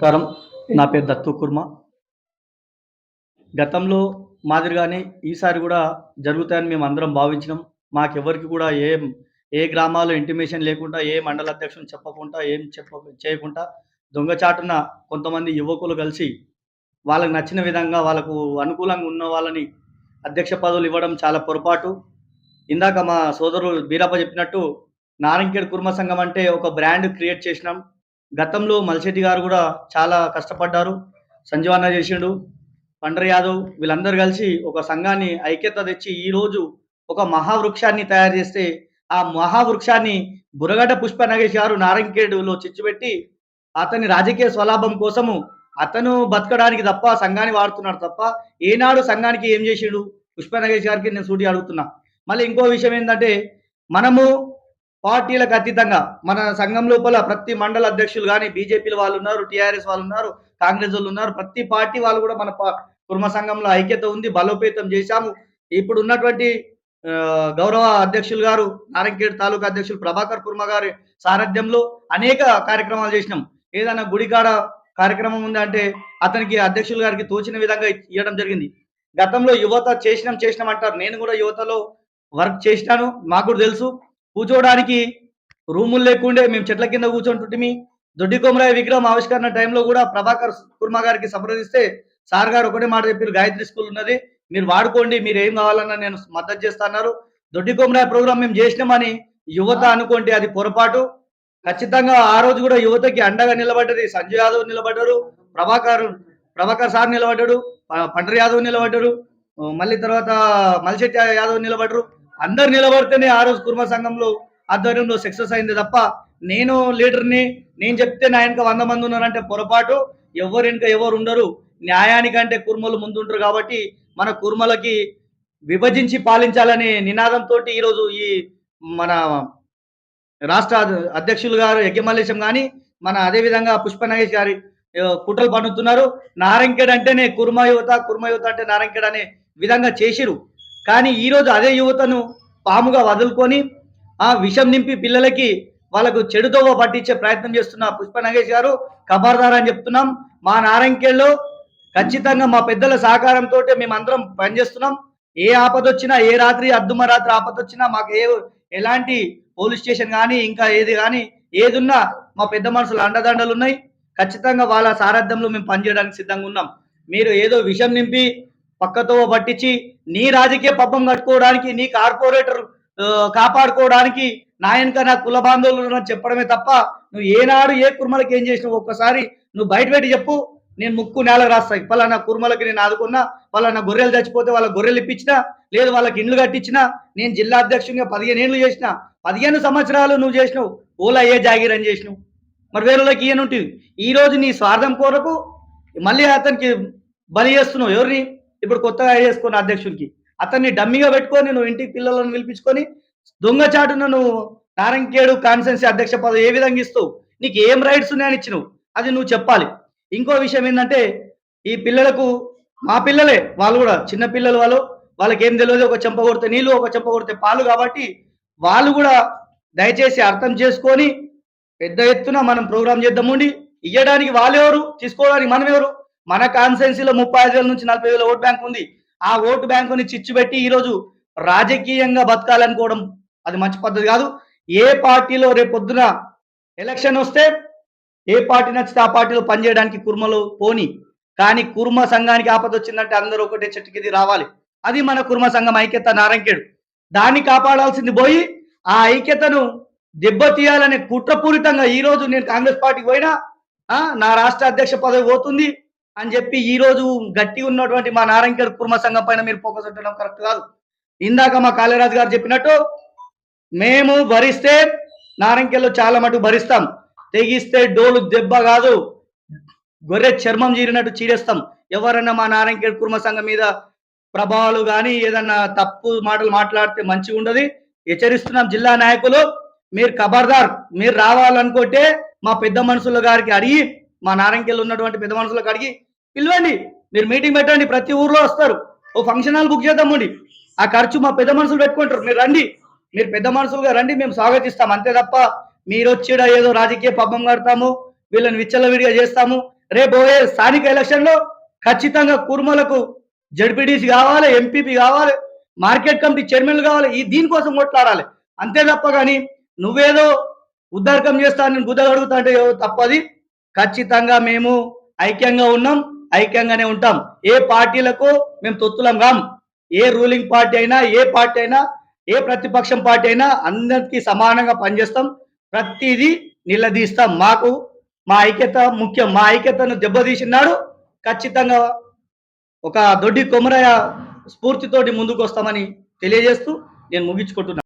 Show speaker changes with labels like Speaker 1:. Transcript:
Speaker 1: నమస్కారం. నా పేరు దత్తు కుర్మ. గతంలో మాదిరిగానే ఈసారి కూడా జరుగుతాయని మేము అందరం భావించినాం. మాకెవరికి కూడా ఏం ఏ గ్రామాల్లో ఇంటిమేషన్ లేకుండా ఏ మండల అధ్యక్షుని చెప్పకుండా ఏం చెప్ప చేయకుండా దొంగచాటున కొంతమంది యువకులు కలిసి వాళ్ళకి నచ్చిన విధంగా వాళ్ళకు అనుకూలంగా ఉన్న వాళ్ళని అధ్యక్ష పదవులు ఇవ్వడం చాలా పొరపాటు. ఇందాక మా సోదరుడు బీరప్ప చెప్పినట్టు నారంకేడ్ కుర్మ సంఘం అంటే ఒక బ్రాండ్ క్రియేట్ చేసినాం. గతంలో మల్శెట్టి గారు కూడా చాలా కష్టపడ్డారు సంజీవన్న చేసిండు పండర్ యాదవ్ వీళ్ళందరూ కలిసి ఒక సంఘాన్ని ఐక్యత తెచ్చి ఈరోజు ఒక మహావృక్షాన్ని తయారు చేస్తే ఆ మహావృక్షాన్ని బురగడ్డ పుష్ప నగేష్ గారు నారంకేడులో చిచ్చుపెట్టి అతని రాజకీయ స్వలాభం కోసము అతను బతకడానికి తప్ప సంఘాన్ని వాడుతున్నాడు తప్ప ఏనాడు సంఘానికి ఏం చేసిండు? పుష్ప నగేష్ గారికి నేను సూటి అడుగుతున్నా. మళ్ళీ ఇంకో విషయం ఏంటంటే మనము పార్టీలకు అతీతంగా మన సంఘం లోపల ప్రతి మండల అధ్యక్షులు కానీ బీజేపీలు వాళ్ళు ఉన్నారు టీఆర్ఎస్ వాళ్ళు ఉన్నారు కాంగ్రెస్ వాళ్ళు ఉన్నారు ప్రతి పార్టీ వాళ్ళు కూడా మన కుర్మ సంఘంలో ఐక్యత ఉంది బలోపేతం చేశాము. ఇప్పుడు ఉన్నటువంటి గౌరవ అధ్యక్షులు గారు నారంకేడ్ తాలూకా అధ్యక్షులు ప్రభాకర్ కుర్మ గారి సారథ్యంలో అనేక కార్యక్రమాలు చేసినాం. ఏదైనా గుడికాడ కార్యక్రమం ఉందంటే అతనికి అధ్యక్షులు గారికి తోచిన విధంగా ఇవ్వడం జరిగింది. గతంలో యువత చేసినాం చేసినాం అంటారు. నేను కూడా యువతలో వర్క్ చేసినాను మాకు కూడా తెలుసు. కూర్చోవడానికి రూములు లేకుండే మేము చెట్ల కింద కూర్చొని దొడ్డి కొమరాయ విగ్రహం ఆవిష్కరణ టైంలో కూడా ప్రభాకర్ కుర్మ గారికి సంప్రదిస్తే సార్ గారు ఒకటే మాట చెప్పారు గాయత్రి స్కూల్ ఉన్నది మీరు వాడుకోండి మీరు ఏం కావాలన్నా నేను మద్దతు చేస్తాన్నారు దొడ్డి కొమరాయ ప్రోగ్రామ్ మేము చేసినామని యువత అనుకోండి అది పొరపాటు. ఖచ్చితంగా ఆ రోజు కూడా యువతకి అండగా నిలబడ్డది సంజయ్ యాదవ్ నిలబడ్డారు ప్రభాకర్ ప్రభాకర్ సార్ నిలబడ్డాడు పండ్ర యాదవ్ నిలబడ్డారు మళ్ళీ తర్వాత మల్శెట్టి యాదవ్ నిలబడ్డరు. అందరు నిలబడితేనే ఆ రోజు కుర్మ సంఘంలో ఆధ్వర్యంలో సక్సెస్ అయింది తప్ప నేను లీడర్ని నేను చెప్తే నా వెనక వంద మంది ఉన్నారంటే పొరపాటు. ఎవరు వెనుక ఎవరు ఉండరు. న్యాయానికంటే కుర్మలు ముందుంటారు కాబట్టి మన కుర్మలకి విభజించి పాలించాలనే నినాదంతో ఈరోజు ఈ మన రాష్ట్ర అధ్యక్షులు గారు యజ్ఞమల్లేశం కానీ మన అదేవిధంగా పుష్ప నగేష్ గారి కుట్రలు పన్నుతున్నారు నారంకేడ్ అంటేనే కుర్మ యువత కుర్మ యువత అంటే నారంకేడ్ అనే విధంగా చేసిరు కానీ ఈరోజు అదే యువతను పాముగా వదులుకొని ఆ విషం నింపి పిల్లలకి వాళ్ళకు చెడుదోవ పట్టించే ప్రయత్నం చేస్తున్న పుష్ప నగేష్ గారు ఖబర్దార్ అని చెప్తున్నాం. మా నారంకేల్లో ఖచ్చితంగా మా పెద్దల సహకారంతో మేమందరం పనిచేస్తున్నాం. ఏ ఆపద వచ్చినా ఏ రాత్రి అద్దుమ రాత్రి ఆపద వచ్చినా మాకు ఏ ఎలాంటి పోలీస్ స్టేషన్ కానీ ఇంకా ఏది కానీ ఏదున్నా మా పెద్ద మనుషులు అండదండలు ఉన్నాయి ఖచ్చితంగా వాళ్ళ సారథ్యంలో మేము పనిచేయడానికి సిద్ధంగా ఉన్నాం. మీరు ఏదో విషం నింపి పక్కతో పట్టించి నీ రాజకీయ పబ్బం కట్టుకోవడానికి నీ కార్పొరేటర్ కాపాడుకోవడానికి నా నా కుల బాంధవులు చెప్పడమే తప్ప నువ్వు ఏనాడు ఏ కుర్మలకి ఏం చేసినావు ఒక్కసారి నువ్వు బయట పెట్టి చెప్పు. నేను ముక్కు నేల రాస్తాయి పలానా కుర్మలకి నేను ఆదుకున్నా పలానా గొర్రెలు చచ్చిపోతే వాళ్ళ గొర్రెలు ఇప్పించినా లేదు వాళ్ళకి ఇండ్లు కట్టించినా నేను జిల్లా అధ్యక్షునిగా పదిహేను ఏళ్ళు చేసిన పదిహేను సంవత్సరాలు నువ్వు చేసినావు. ఓలా ఏ జాగీర్ అని చేసినావు. మరి వేరేలోకి ఈయన ఉంటుంది నీ స్వార్థం కోరకు మళ్ళీ అతనికి బలి చేస్తున్నావు. ఎవరిని? ఇప్పుడు కొత్తగా చేసుకున్న అధ్యక్షుడికి అతన్ని డమ్మిగా పెట్టుకొని నువ్వు ఇంటికి పిల్లలను పిలిపించుకొని దొంగచాటున నువ్వు నారంకేడు కాన్సెన్సీ అధ్యక్ష పదవి ఏ విధంగా ఇస్తావు? నీకు ఏం రైట్స్ ఉన్నాయని ఇచ్చినావు? అది నువ్వు చెప్పాలి. ఇంకో విషయం ఏంటంటే ఈ పిల్లలకు మా పిల్లలే వాళ్ళు కూడా చిన్న పిల్లలు వాళ్ళు వాళ్ళకి ఏం తెలియదు ఒక చెంప కొడితే నీళ్ళు ఒక చెంప కొడితే పాలు కాబట్టి వాళ్ళు కూడా దయచేసి అర్థం చేసుకొని పెద్ద ఎత్తున మనం ప్రోగ్రామ్ చేద్దామండి ఇవ్వడానికి వాళ్ళెవరు తీసుకోవడానికి మనం ఎవరు? మన కాన్సెన్సీలో ముప్పై ఐదు వేల నుంచి నలభై వేల ఓటు బ్యాంక్ ఉంది. ఆ ఓటు బ్యాంకుని చిచ్చు పెట్టి ఈరోజు రాజకీయంగా బతకాలనుకోవడం అది మంచి పద్ధతి కాదు. ఏ పార్టీలో రేపు పొద్దున ఎలక్షన్ వస్తే ఏ పార్టీ నచ్చితే ఆ పార్టీలో పనిచేయడానికి కుర్మలు పోని. కానీ కుర్మ సంఘానికి ఆపద వచ్చిందంటే అందరూ ఒకటే చెట్టు రావాలి. అది మన కుర్మ సంఘం ఐక్యత నారంకేడు దాన్ని కాపాడాల్సింది పోయి ఆ ఐక్యతను దెబ్బతీయాలనే కుట్రపూరితంగా ఈ రోజు నేను కాంగ్రెస్ పార్టీకి పోయినా ఆ, నా రాష్ట్ర అధ్యక్ష పదవి పోతుంది. అని చెప్పి ఈ రోజు గట్టి ఉన్నటువంటి మా నారాయణకర్ కుర్మ సంఘం పైన మీరు ఫోకస్ ఉండడం కరెక్ట్ కాదు. ఇందాక మా కాళీరాజు గారు చెప్పినట్టు మేము భరిస్తే నారాయణకెళ్ళు చాలా మటుకు భరిస్తాం. తెగిస్తే డోలు దెబ్బ కాదు. గొర్రె చర్మం చీరినట్టు చీరేస్తాం. ఎవరన్నా మా నారాయణకేడు కుర్మ సంఘం మీద ప్రభావాలు కానీ ఏదన్నా తప్పు మాటలు మాట్లాడితే మంచిగా ఉండదు. హెచ్చరిస్తున్నాం జిల్లా నాయకులు. మీరు ఖబర్దార్ మీరు రావాలనుకుంటే మా పెద్ద మనుషుల గారికి అడిగి మా నారంకెళ్ళు ఉన్నటువంటి పెద్ద మనుషులకు అడిగి పిలవండి మీరు మీటింగ్ పెట్టండి ప్రతి ఊర్లో వస్తారు. ఓ ఫంక్షన్ హాల్ బుక్ చేద్దామండి ఆ ఖర్చు మా పెద్ద మనుషులు పెట్టుకుంటారు. మీరు రండి. మీరు పెద్ద మనుషులుగా రండి మేము స్వాగతిస్తాం. అంతే తప్ప మీరు వచ్చిడ ఏదో రాజకీయ పబ్బం కడతాము వీళ్ళని విచ్చలవిడిగా చేస్తాము. రేపు పోయే స్థానిక ఎలక్షన్లో ఖచ్చితంగా కుర్మలకు జడ్పీటీసీ కావాలి ఎంపీపీ కావాలి మార్కెట్ కమిటీ చైర్మన్లు కావాలి ఈ దీనికోసం కొట్లాడాలి. అంతే తప్ప కానీ నువ్వేదో ఉద్దార్కం చేస్తా నేను బుద్ధ అడుగుతా అంటే తప్పది. ఖచ్చితంగా మేము ఐక్యంగా ఉన్నాం. ఐక్యంగానే ఉంటాం. ఏ పార్టీలకు మేము తొత్తులం కాం ఏ రూలింగ్ పార్టీ అయినా ఏ పార్టీ అయినా ఏ ప్రతిపక్షం పార్టీ అయినా అందరికీ సమానంగా పనిచేస్తాం. ప్రతిదీ నిలదీస్తాం. మాకు మా ఐక్యత ముఖ్యం. మా ఐక్యతను దెబ్బతీసినాడు ఖచ్చితంగా ఒక దొడ్డి కొమరయ్య స్ఫూర్తితోటి ముందుకు వస్తామని తెలియజేస్తూ నేను ముగించుకుంటున్నాను